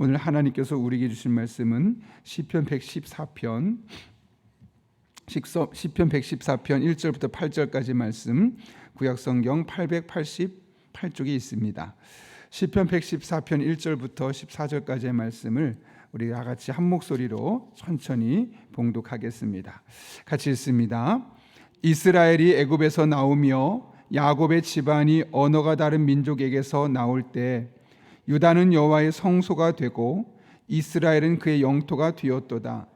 오늘 하나님께서 우리에게 주신 말씀은 시편 114편 시편 114편 1절부터 8절까지 말씀 구약 성경 888쪽에 있습니다. 시편 114편 1절부터 14절까지의 말씀을 우리 다 같이 한 목소리로 천천히 봉독하겠습니다. 같이 읽습니다. 이스라엘이 애굽에서 나오며 야곱의 집안이 언어가 다른 민족에게서 나올 때 유다는 여호와의 성소가 되고 이스라엘은 그의 영토가 되었도다.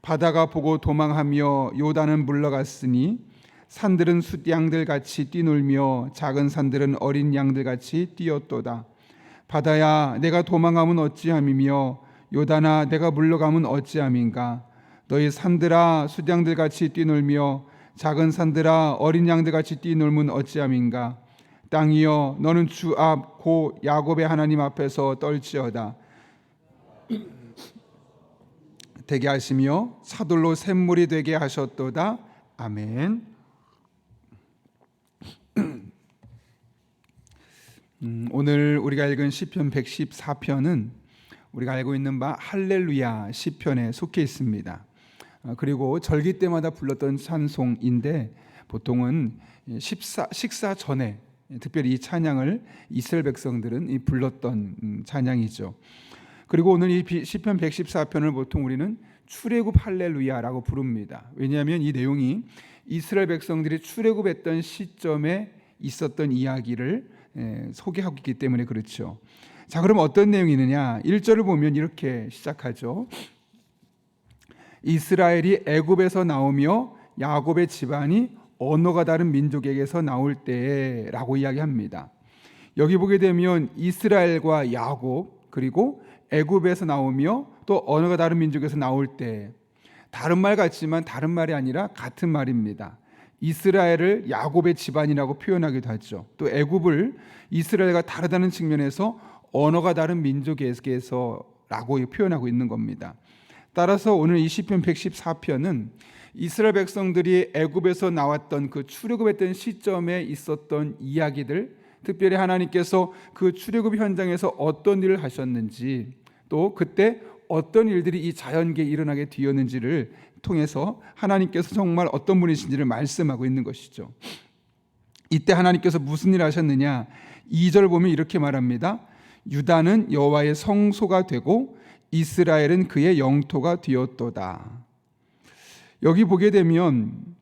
바다가 보고 도망하며 요단은 물러갔으니 산들은 숫양들 같이 뛰놀며 작은 산들은 어린 양들 같이 뛰었도다. 바다야 내가 도망하면 어찌함이며 요단아 내가 물러가면 어찌함인가 너희 산들아 숫양들 같이 뛰놀며 작은 산들아 어린 양들 같이 뛰놀면 어찌함인가 땅이여 너는 주 앞 고 야곱의 하나님 앞에서 떨지어다 되게 하시며 사돌로 샘물이 되게 하셨도다 아멘. 음, 오늘 우리가 읽은 시편 114편은 우리가 알고 있는 바 할렐루야 시편에 속해 있습니다. 어, 그리고 절기 때마다 불렀던 찬송인데 보통은 식사, 식사 전에 특별히 이 찬양을 이스라엘 백성들은 불렀던 음, 찬양이죠. 그리고 오늘 이 시편 114편을 보통 우리는 출애굽 할렐루야라고 부릅니다. 왜냐하면 이 내용이 이스라엘 백성들이 출애굽했던 시점에 있었던 이야기를 소개하고 있기 때문에 그렇죠. 자, 그럼 어떤 내용이 있느냐? 1절을 보면 이렇게 시작하죠. 이스라엘이 애굽에서 나오며 야곱의 집안이 언어가 다른 민족에게서 나올 때라고 이야기합니다. 여기 보게 되면 이스라엘과 야곱 그리고 애굽에서 나오며 또 언어가 다른 민족에서 나올 때 다른 말 같지만 다른 말이 아니라 같은 말입니다. 이스라엘을 야곱의 집안이라고 표현하기도 하죠. 또 애굽을 이스라엘과 다르다는 측면에서 언어가 다른 민족에게서라고 표현하고 있는 겁니다. 따라서 오늘 이 시편 114편은 이스라엘 백성들이 애굽에서 나왔던 그 출애굽했던 시점에 있었던 이야기들, 특별히 하나님께서 그 출애굽 현장에서 어떤 일을 하셨는지, 또 그때 어떤 일들이 이 자연계에 일어나게 되었는지를 통해서 하나님께서 정말 어떤 분이신지를 말씀하고 있는 것이죠. 이때 하나님께서 무슨 일을 하셨느냐? 2절 보면 이렇게 말합니다. 유다는 여호와의 성소가 되고 이스라엘은 그의 영토가 되었도다. 여기 보게 되면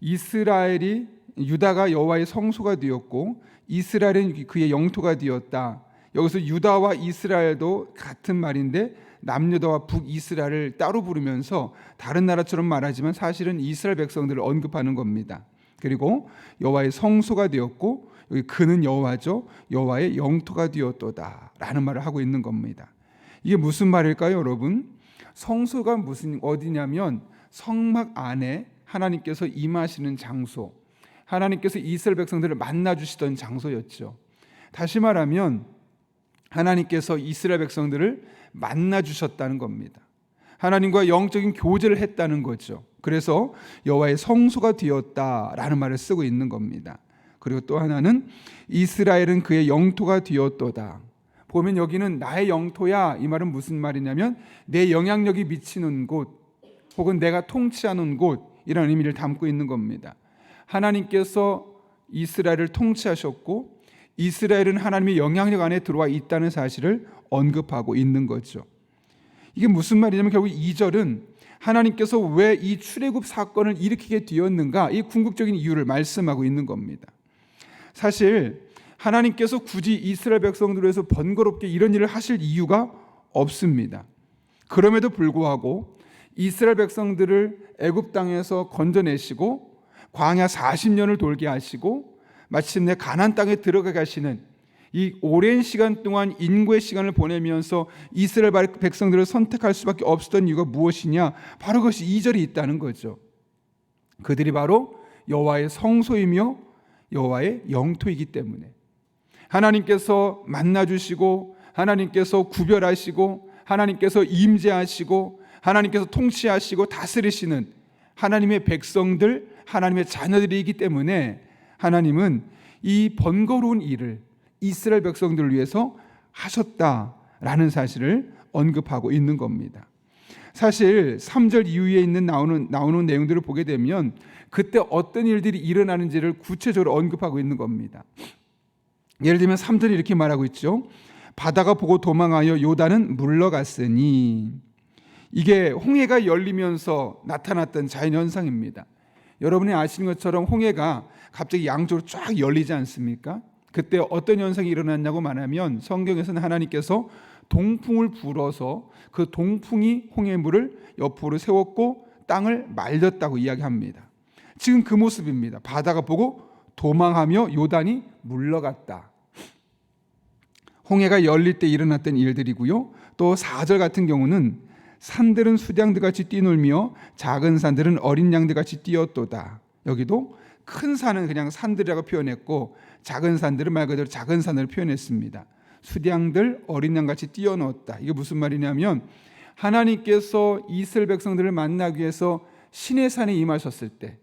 이스라엘이 유다가 여호와의 성소가 되었고 이스라엘은 그의 영토가 되었다. 여기서 유다와 이스라엘도 같은 말인데 남유다와 북이스라엘을 따로 부르면서 다른 나라처럼 말하지만 사실은 이스라엘 백성들을 언급하는 겁니다. 그리고 여호와의 성소가 되었고 여기 그는 여호와죠. 여호와의 영토가 되었도다라는 말을 하고 있는 겁니다. 이게 무슨 말일까요, 여러분? 성소가 무슨 어디냐면 성막 안에 하나님께서 임하시는 장소, 하나님께서 이스라엘 백성들을 만나 주시던 장소였죠. 다시 말하면 하나님께서 이스라엘 백성들을 만나 주셨다는 겁니다. 하나님과 영적인 교제를 했다는 거죠. 그래서 여호와의 성소가 되었다라는 말을 쓰고 있는 겁니다. 그리고 또 하나는 이스라엘은 그의 영토가 되었도다. 보면 여기는 나의 영토야 이 말은 무슨 말이냐면 내 영향력이 미치는 곳 혹은 내가 통치하는 곳 이런 의미를 담고 있는 겁니다. 하나님께서 이스라엘을 통치하셨고 이스라엘은 하나님의 영향력 안에 들어와 있다는 사실을 언급하고 있는 거죠. 이게 무슨 말이냐면 결국 2절은 하나님께서 왜 이 출애굽 사건을 일으키게 되었는가 이 궁극적인 이유를 말씀하고 있는 겁니다. 사실 하나님께서 굳이 이스라엘 백성들을 위해서 번거롭게 이런 일을 하실 이유가 없습니다. 그럼에도 불구하고 이스라엘 백성들을 애굽 땅에서 건져내시고 광야 40년을 돌게 하시고 마침내 가나안 땅에 들어가 가시는 이 오랜 시간 동안 인고의 시간을 보내면서 이스라엘 백성들을 선택할 수밖에 없었던 이유가 무엇이냐? 바로 그것이 이절이 있다는 거죠. 그들이 바로 여호와의 성소이며 여호와의 영토이기 때문에 하나님께서 만나 주시고 하나님께서 구별하시고 하나님께서 임재하시고 하나님께서 통치하시고 다스리시는 하나님의 백성들, 하나님의 자녀들이기 때문에 하나님은 이 번거로운 일을 이스라엘 백성들을 위해서 하셨다라는 사실을 언급하고 있는 겁니다. 사실 3절 이후에 있는 나오는 나오는 내용들을 보게 되면 그때 어떤 일들이 일어나는지를 구체적으로 언급하고 있는 겁니다. 예를 들면 3절이 이렇게 말하고 있죠. 바다가 보고 도망하여 요단은 물러갔으니 이게 홍해가 열리면서 나타났던 자연 현상입니다. 여러분이 아시는 것처럼 홍해가 갑자기 양쪽으로 쫙 열리지 않습니까? 그때 어떤 현상이 일어났냐고 말하면 성경에서는 하나님께서 동풍을 불어서 그 동풍이 홍해물을 옆으로 세웠고 땅을 말렸다고 이야기합니다. 지금 그 모습입니다. 바다가 보고 도망하며 요단이 물러갔다. 홍해가 열릴 때 일어났던 일들이고요. 또 4절 같은 경우는 산들은 수량들 같이 뛰놀며 작은 산들은 어린 양들 같이 뛰었도다. 여기도 큰 산은 그냥 산들이라고 표현했고 작은 산들은 말 그대로 작은 산을 표현했습니다. 수량들 어린 양 같이 뛰어넣었다. 이게 무슨 말이냐면 하나님께서 이스라엘 백성들을 만나기 위해서 신의 산에 임하셨을 때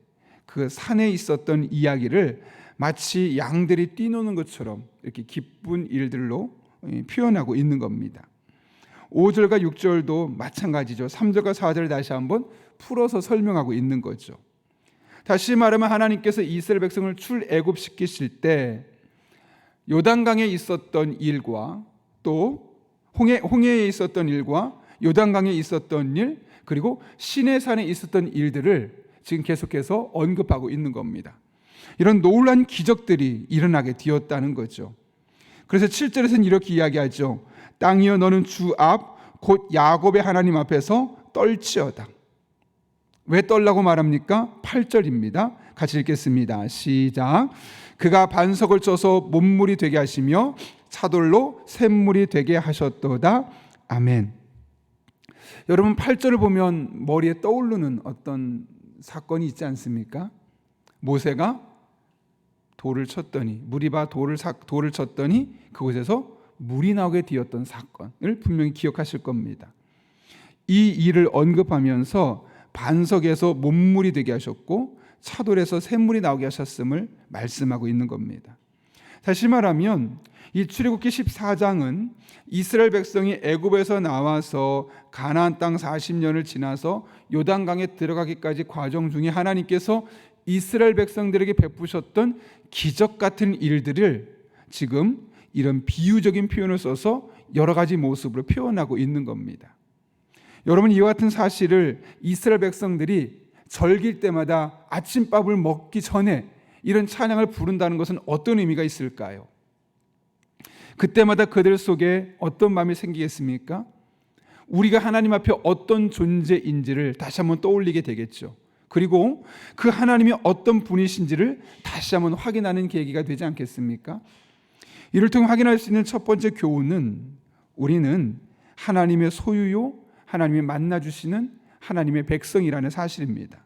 그 산에 있었던 이야기를 마치 양들이 뛰노는 것처럼 이렇게 기쁜 일들로 예, 표현하고 있는 겁니다. 5절과 6절도 마찬가지죠. 3절과 4절을 다시 한번 풀어서 설명하고 있는 거죠. 다시 말하면 하나님께서 이스라엘 백성을 출애굽시키실 때 요단강에 있었던 일과 또 홍해 홍해에 있었던 일과 요단강에 있었던 일 그리고 시내산에 있었던 일들을 지금 계속해서 언급하고 있는 겁니다. 이런 놀란 기적들이 일어나게 되었다는 거죠. 그래서 7절에서는 이렇게 이야기하죠. 땅이여 너는 주 앞 곧 야곱의 하나님 앞에서 떨지어다. 왜 떨라고 말합니까? 8절입니다. 같이 읽겠습니다. 시작. 그가 반석을 쳐서 몸물이 되게 하시며 차돌로 샘물이 되게 하셨도다. 아멘. 여러분 8절을 보면 머리에 떠오르는 어떤 사건이 있지 않습니까? 모세가 돌을 쳤더니 무리바 돌을 사, 돌을 쳤더니 그곳에서 물이 나오게 되었던 사건을 분명히 기억하실 겁니다. 이 일을 언급하면서 반석에서 몸물이 되게 하셨고 차돌에서 샘물이 나오게 하셨음을 말씀하고 있는 겁니다. 다시 말하면 이 출애굽기 14장은 이스라엘 백성이 애굽에서 나와서 가나안 땅 40년을 지나서 요단강에 들어가기까지 과정 중에 하나님께서 이스라엘 백성들에게 베푸셨던 기적 같은 일들을 지금 이런 비유적인 표현을 써서 여러 가지 모습으로 표현하고 있는 겁니다. 여러분 이와 같은 사실을 이스라엘 백성들이 절길 때마다 아침밥을 먹기 전에 이런 찬양을 부른다는 것은 어떤 의미가 있을까요? 그때마다 그들 속에 어떤 마음이 생기겠습니까? 우리가 하나님 앞에 어떤 존재인지를 다시 한번 떠올리게 되겠죠. 그리고 그 하나님이 어떤 분이신지를 다시 한번 확인하는 계기가 되지 않겠습니까? 이를 통해 확인할 수 있는 첫 번째 교훈은 우리는 하나님의 소유요, 하나님이 만나 주시는 하나님의 백성이라는 사실입니다.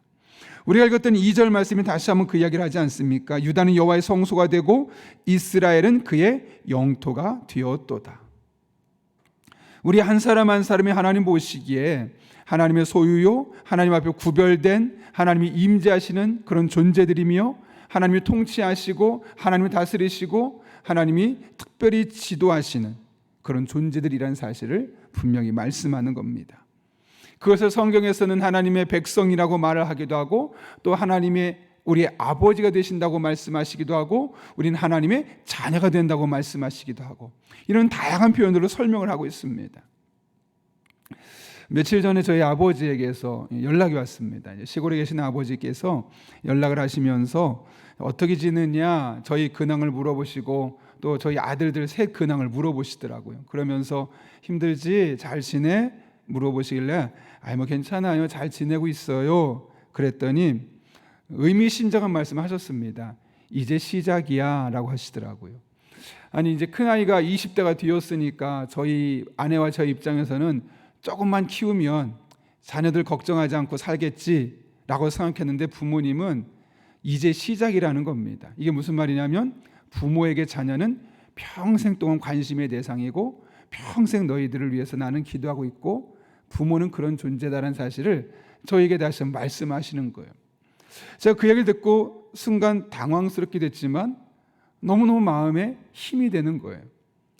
우리가 읽었던 2절 말씀이 다시 한번 그 이야기를 하지 않습니까? 유다는 여호와의 성소가 되고 이스라엘은 그의 영토가 되었도다. 우리 한 사람 한 사람이 하나님 보시기에 하나님의 소유요, 하나님 앞에 구별된 하나님이 임재하시는 그런 존재들이며 하나님이 통치하시고 하나님이 다스리시고 하나님이 특별히 지도하시는 그런 존재들이라는 사실을 분명히 말씀하는 겁니다. 그것을 성경에서는 하나님의 백성이라고 말을 하기도 하고 또 하나님의 우리의 아버지가 되신다고 말씀하시기도 하고 우리는 하나님의 자녀가 된다고 말씀하시기도 하고 이런 다양한 표현으로 설명을 하고 있습니다. 며칠 전에 저희 아버지에게서 연락이 왔습니다. 시골에 계신 아버지께서 연락을 하시면서 어떻게 지내냐 저희 근황을 물어보시고 또 저희 아들들 셋 근황을 물어보시더라고요. 그러면서 힘들지 잘 지내 물어보시길래 아이 뭐 괜찮아요 잘 지내고 있어요. 그랬더니 의미심장한 말씀하셨습니다. 이제 시작이야 라고 하시더라고요. 아니 이제 큰 아이가 20대가 되었으니까 저희 아내와 저희 입장에서는 조금만 키우면 자녀들 걱정하지 않고 살겠지 라고 생각했는데 부모님은 이제 시작이라는 겁니다. 이게 무슨 말이냐면 부모에게 자녀는 평생 동안 관심의 대상이고 평생 너희들을 위해서 나는 기도하고 있고 부모는 그런 존재다라는 사실을 저에게 다시 말씀하시는 거예요. 제가 그 얘기를 듣고 순간 당황스럽게 됐지만 너무너무 마음에 힘이 되는 거예요.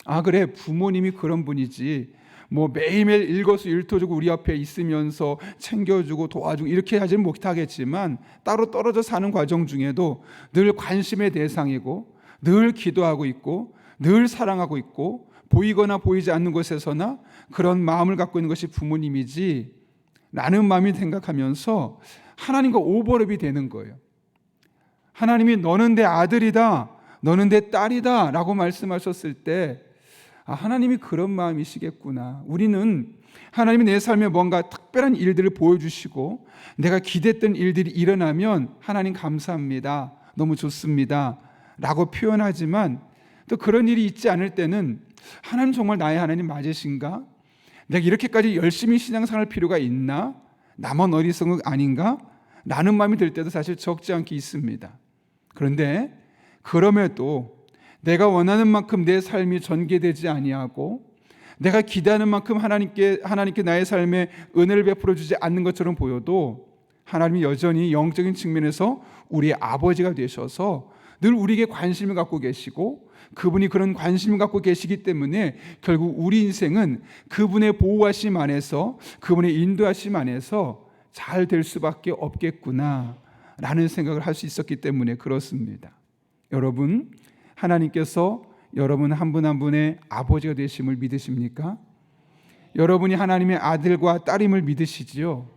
아, 그래. 부모님이 그런 분이지. 뭐 매일매일 일토주고 우리 앞에 있으면서 챙겨주고 도와주고 이렇게 하지는 못하겠지만 따로 떨어져 사는 과정 중에도 늘 관심의 대상이고 늘 기도하고 있고 늘 사랑하고 있고 보이거나 보이지 않는 곳에서나 그런 마음을 갖고 있는 것이 부모님이지 라는 마음이 생각하면서 하나님과 오버랩이 되는 거예요. 하나님이 너는 내 아들이다. 너는 내 딸이다. 라고 말씀하셨을 때 아, 하나님이 그런 마음이시겠구나. 우리는 하나님이 내 삶에 뭔가 특별한 일들을 보여주시고 내가 기대했던 일들이 일어나면 하나님 감사합니다. 너무 좋습니다. 라고 표현하지만 또 그런 일이 있지 않을 때는 하나님 정말 나의 하나님 맞으신가? 내가 이렇게까지 열심히 신앙생활 필요가 있나? 나만 어리석은 거 아닌가? 라는 마음이 들 때도 사실 적지 않게 있습니다. 그런데 그럼에도 내가 원하는 만큼 내 삶이 전개되지 아니하고 내가 기대하는 만큼 하나님께 하나님께 나의 삶에 은혜를 베풀어 주지 않는 것처럼 보여도 하나님이 여전히 영적인 측면에서 우리의 아버지가 되셔서 늘 우리에게 관심을 갖고 계시고 그분이 그런 관심을 갖고 계시기 때문에 결국 우리 인생은 그분의 보호하심 안에서 그분의 인도하심 안에서 잘 될 수밖에 없겠구나 라는 생각을 할 수 있었기 때문에 그렇습니다. 여러분 하나님께서 여러분 한 분 한 분의 아버지가 되심을 믿으십니까? 여러분이 하나님의 아들과 딸임을 믿으시지요?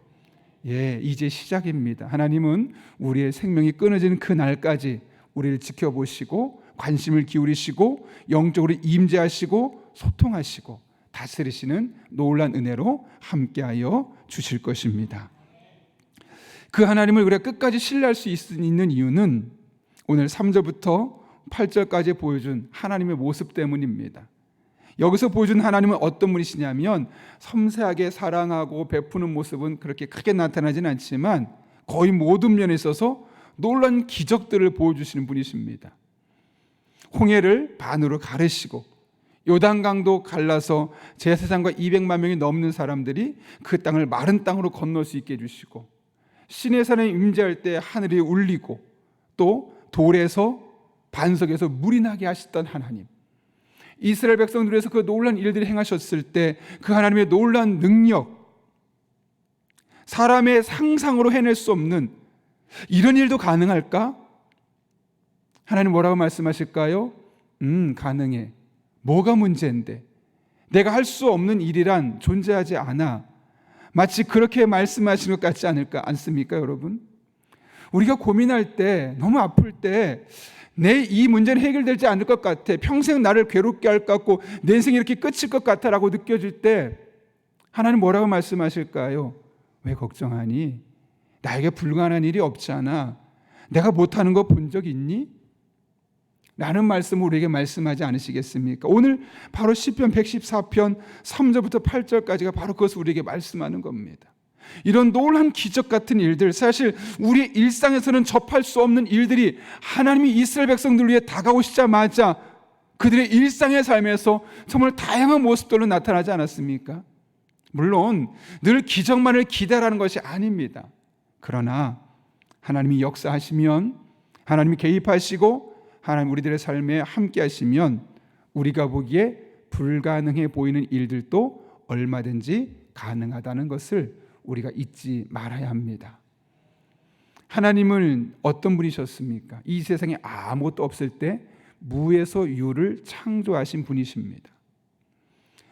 예, 이제 시작입니다. 하나님은 우리의 생명이 끊어지는 그 날까지 우리를 지켜보시고 관심을 기울이시고 영적으로 임재하시고 소통하시고 다스리시는 놀란 은혜로 함께하여 주실 것입니다. 그 하나님을 우리가 끝까지 신뢰할 수 있는 이유는 오늘 3절부터 8절까지 보여준 하나님의 모습 때문입니다. 여기서 보여준 하나님은 어떤 분이시냐면 섬세하게 사랑하고 베푸는 모습은 그렇게 크게 나타나진 않지만 거의 모든 면에 있어서 놀란 기적들을 보여주시는 분이십니다. 홍해를 반으로 가르시고 요단강도 갈라서 제사장과 200만 명이 넘는 사람들이 그 땅을 마른 땅으로 건널 수 있게 해주시고 신의 산에 임재할 때 하늘이 울리고 또 돌에서 반석에서 물이 나게 하셨던 하나님 이스라엘 백성들에서 그 놀란 일들을 행하셨을 때 그 하나님의 놀란 능력 사람의 상상으로 해낼 수 없는 이런 일도 가능할까? 하나님 뭐라고 말씀하실까요? 음, 가능해. 뭐가 문제인데? 내가 할 수 없는 일이란 존재하지 않아. 마치 그렇게 말씀하시는 것 같지 않을까 않습니까, 여러분? 우리가 고민할 때, 너무 아플 때, 내 이 문제는 해결되지 않을 것 같아. 평생 나를 괴롭게 할 것 같고, 내 인생이 이렇게 끝일 것 같아라고 느껴질 때, 하나님 뭐라고 말씀하실까요? 왜 걱정하니? 나에게 불가능한 일이 없잖아. 내가 못하는 거 본 적 있니? 라는 말씀을 우리에게 말씀하지 않으시겠습니까? 오늘 바로 시편 114편 3절부터 8절까지가 바로 그것을 우리에게 말씀하는 겁니다. 이런 놀란 기적 같은 일들, 사실 우리 일상에서는 접할 수 없는 일들이 하나님이 이스라엘 백성들 위해 다가오시자마자 그들의 일상의 삶에서 정말 다양한 모습들로 나타나지 않았습니까? 물론 늘 기적만을 기다라는 것이 아닙니다. 그러나 하나님이 역사하시면 하나님이 개입하시고 하나님 우리들의 삶에 함께 하시면 우리가 보기에 불가능해 보이는 일들도 얼마든지 가능하다는 것을 우리가 잊지 말아야 합니다. 하나님은 어떤 분이셨습니까? 이 세상에 아무것도 없을 때 무에서 유를 창조하신 분이십니다.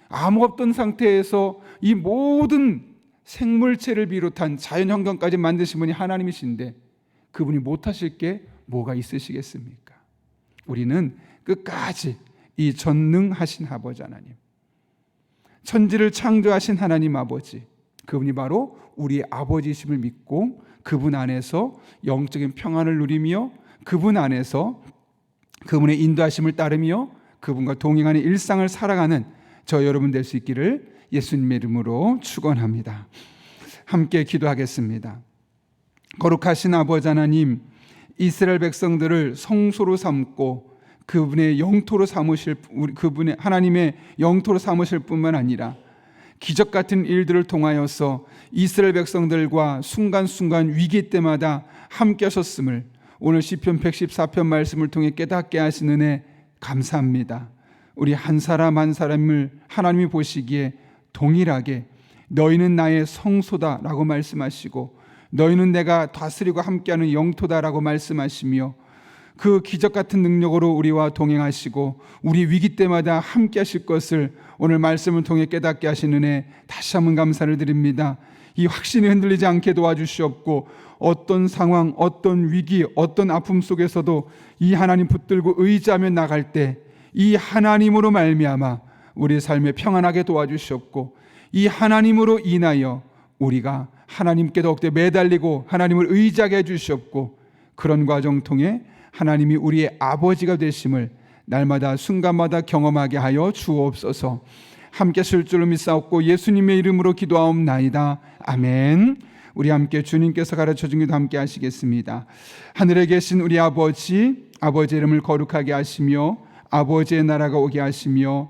아무 없던 상태에서 이 모든 생물체를 비롯한 자연 환경까지 만드신 분이 하나님이신데 그분이 못하실 게 뭐가 있으시겠습니까? 우리는 끝까지 이 전능하신 아버지 하나님, 천지를 창조하신 하나님 아버지, 그분이 바로 우리 아버지심을 믿고 그분 안에서 영적인 평안을 누리며 그분 안에서 그분의 인도하심을 따르며 그분과 동행하는 일상을 살아가는 저 여러분 될 수 있기를 예수님의 이름으로 축원합니다. 함께 기도하겠습니다. 거룩하신 아버지 하나님, 이스라엘 백성들을 성소로 삼고 그분의 영토로 삼으실 그분의 하나님의 영토로 삼으실 뿐만 아니라 기적 같은 일들을 통하여서 이스라엘 백성들과 순간순간 위기 때마다 함께 하셨음을 오늘 시편 114편 말씀을 통해 깨닫게 하신 은혜 감사합니다. 우리 한 사람 한 사람을 하나님이 보시기에 동일하게 너희는 나의 성소다라고 말씀하시고 너희는 내가 다스리고 함께하는 영토다라고 말씀하시며 그 기적 같은 능력으로 우리와 동행하시고 우리 위기 때마다 함께 하실 것을 오늘 말씀을 통해 깨닫게 하신 은혜 다시 한번 감사를 드립니다. 이 확신이 흔들리지 않게 도와주시옵고 어떤 상황, 어떤 위기, 어떤 아픔 속에서도 이 하나님 붙들고 의지하며 나갈 때 이 하나님으로 말미암아 우리 삶에 평안하게 도와주시옵고 이 하나님으로 인하여 우리가 하나님께 더욱더 매달리고 하나님을 의지하게 해주시옵고 그런 과정 통해 하나님이 우리의 아버지가 되심을 날마다 순간마다 경험하게 하여 주옵소서. 함께 쓸 줄을 믿사옵고 예수님의 이름으로 기도하옵나이다. 아멘. 우리 함께 주님께서 가르쳐 준 기도 함께 하시겠습니다. 하늘에 계신 우리 아버지, 아버지 이름을 거룩하게 하시며 아버지의 나라가 오게 하시며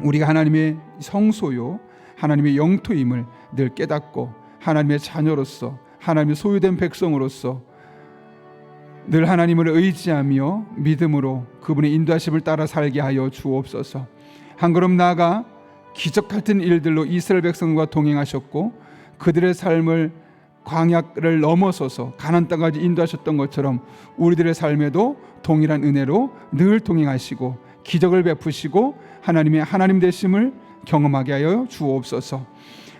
우리가 하나님의 성소요 하나님의 영토임을 늘 깨닫고 하나님의 자녀로서 하나님의 소유된 백성으로서 늘 하나님을 의지하며 믿음으로 그분의 인도하심을 따라 살게 하여 주옵소서. 한 걸음 나아가 기적 같은 일들로 이스라엘 백성과 동행하셨고 그들의 삶을 광야를 넘어서서 가나안 땅까지 인도하셨던 것처럼 우리들의 삶에도 동일한 은혜로 늘 동행하시고 기적을 베푸시고 하나님의 하나님 되심을 경험하게 하여 주옵소서.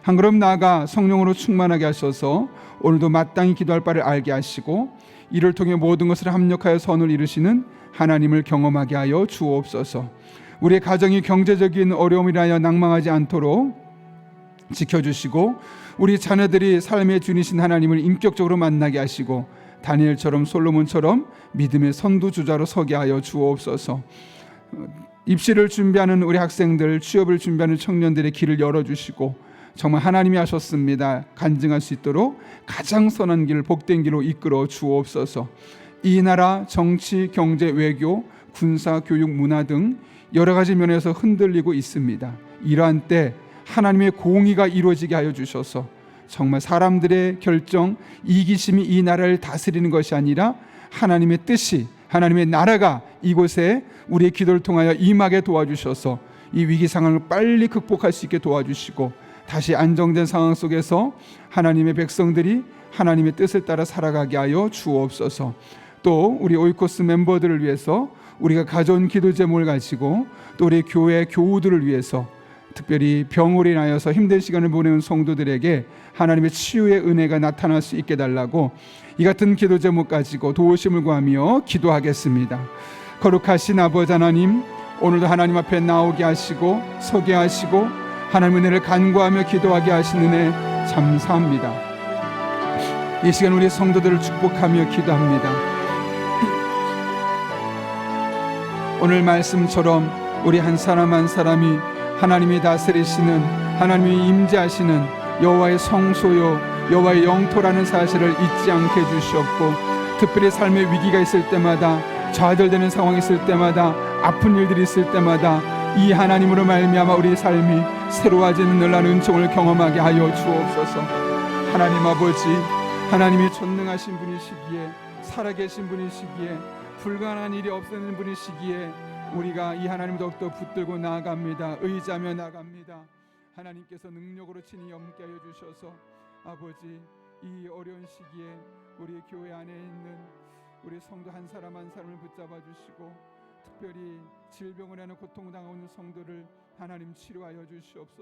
한 걸음 나아가 성령으로 충만하게 하셔서 오늘도 마땅히 기도할 바를 알게 하시고 이를 통해 모든 것을 합력하여 선을 이루시는 하나님을 경험하게 하여 주옵소서. 우리의 가정이 경제적인 어려움이라여 낭망하지 않도록 지켜주시고 우리 자녀들이 삶의 주니신 하나님을 인격적으로 만나게 하시고 다니엘처럼 솔로몬처럼 믿음의 선두 주자로 서게 하여 주옵소서. 입시를 준비하는 우리 학생들, 취업을 준비하는 청년들의 길을 열어주시고 정말 하나님이 하셨습니다. 간증할 수 있도록 가장 선한 길, 복된 길로 이끌어 주옵소서. 이 나라 정치, 경제, 외교, 군사, 교육, 문화 등 여러 가지 면에서 흔들리고 있습니다. 이러한 때 하나님의 공의가 이루어지게 하여 주셔서 정말 사람들의 결정, 이기심이 이 나라를 다스리는 것이 아니라 하나님의 뜻이 하나님의 나라가 이곳에 우리의 기도를 통하여 임하게 도와주셔서 이 위기 상황을 빨리 극복할 수 있게 도와주시고 다시 안정된 상황 속에서 하나님의 백성들이 하나님의 뜻을 따라 살아가게 하여 주옵소서. 또 우리 오이코스 멤버들을 위해서 우리가 가져온 기도 제목을 가지고 또 우리 교회 교우들을 위해서 특별히 병으로 인하여서 힘든 시간을 보내는 성도들에게 하나님의 치유의 은혜가 나타날 수 있게 달라고 이 같은 기도 제목 가지고 도우심을 구하며 기도하겠습니다. 거룩하신 아버지 하나님, 오늘도 하나님 앞에 나오게 하시고 서게 하시고 하나님의 은혜를 간구하며 기도하게 하신 은혜 감사합니다. 이 시간 우리 성도들을 축복하며 기도합니다. 오늘 말씀처럼 우리 한 사람 한 사람이 하나님이 다스리시는 하나님이 임재하시는 여호와의 성소요 여호와의 영토라는 사실을 잊지 않게 해주시옵고 특별히 삶의 위기가 있을 때마다 좌절되는 상황이 있을 때마다 아픈 일들이 있을 때마다 이 하나님으로 말미암아 우리 삶이 새로워지는 놀라운 은총을 경험하게 하여 주옵소서. 하나님 아버지, 하나님이 전능하신 분이시기에 살아계신 분이시기에 불가능한 일이 없는 분이시기에 우리가 이 하나님 더욱더 붙들고 나아갑니다. 의지하며 나갑니다. 하나님께서 능력으로 친히 염게 하여 주셔서 아버지 이 어려운 시기에 우리 교회 안에 있는 우리 성도 한 사람 한 사람을 붙잡아 주시고 특별히 질병을 하는 고통당하는 성도를 하나님 치료하여 주시옵소서.